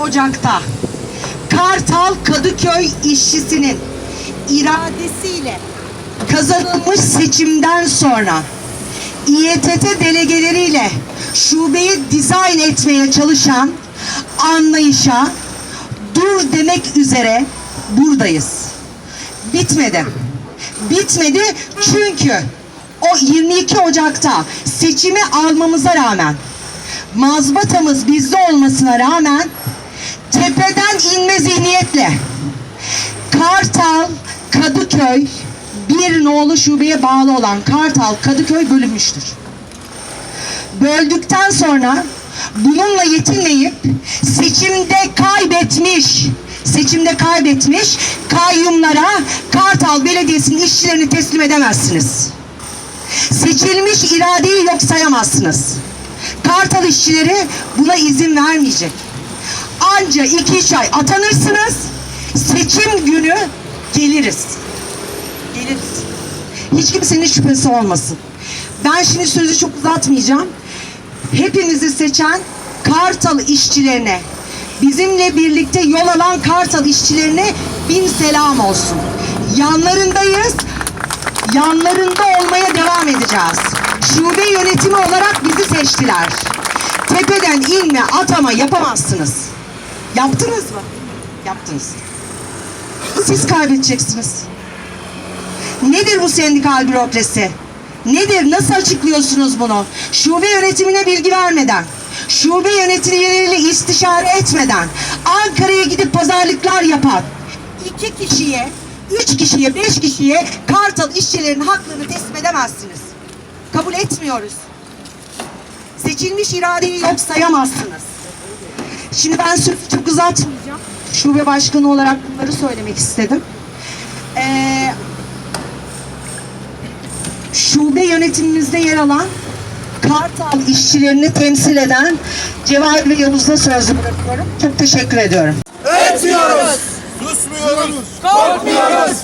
Ocak'ta Kartal Kadıköy işçisinin iradesiyle kazanılmış seçimden sonra İETT delegeleriyle şubeyi dizayn etmeye çalışan anlayışa dur demek üzere buradayız. Bitmedi. Bitmedi çünkü o 22 Ocak'ta seçimi almamıza rağmen mazbatamız bizde olmasına rağmen tepeden inme zihniyetle Kartal, Kadıköy bir nolu şubeye bağlı olan Kartal, Kadıköy bölünmüştür. Böldükten sonra bununla yetinmeyip seçimde kaybetmiş, seçimde kaybetmiş kayyumlara Kartal Belediyesi'nin işçilerini teslim edemezsiniz. Seçilmiş iradeyi yok sayamazsınız. Kartal işçileri buna izin vermeyecek. Anca iki üç ay atanırsınız, seçim günü geliriz. Geliriz. Hiç kimsenin şüphesi olmasın. Ben şimdi sözü çok uzatmayacağım. Hepimizi seçen Kartal işçilerine, bizimle birlikte yol alan Kartal işçilerine bin selam olsun. Yanlarındayız, yanlarında olmaya devam edeceğiz. Şube yönetimi olarak bizi seçtiler. Tepeden inme, atama yapamazsınız. Yaptınız mı? Yaptınız. Siz kaybedeceksiniz. Nedir bu sendikal bürokrasi? Nedir? Nasıl açıklıyorsunuz bunu? Şube yönetimine bilgi vermeden, şube yöneticileriyle istişare etmeden, Ankara'ya gidip pazarlıklar yapan iki kişiye, üç kişiye, beş kişiye Kartal işçilerinin haklarını teslim edemezsiniz. Kabul etmiyoruz. Seçilmiş iradeyi yok sayamazsınız. Şimdi ben sözü çok uzatmayacağım. Şube başkanı olarak bunları söylemek istedim. Ee, şube yönetimimizde yer alan Kartal işçilerini temsil eden Cevahir ve Yavuz'a sözü bırakıyorum. Çok teşekkür ediyorum. Etmiyoruz. Susmuyoruz. Korkmuyoruz.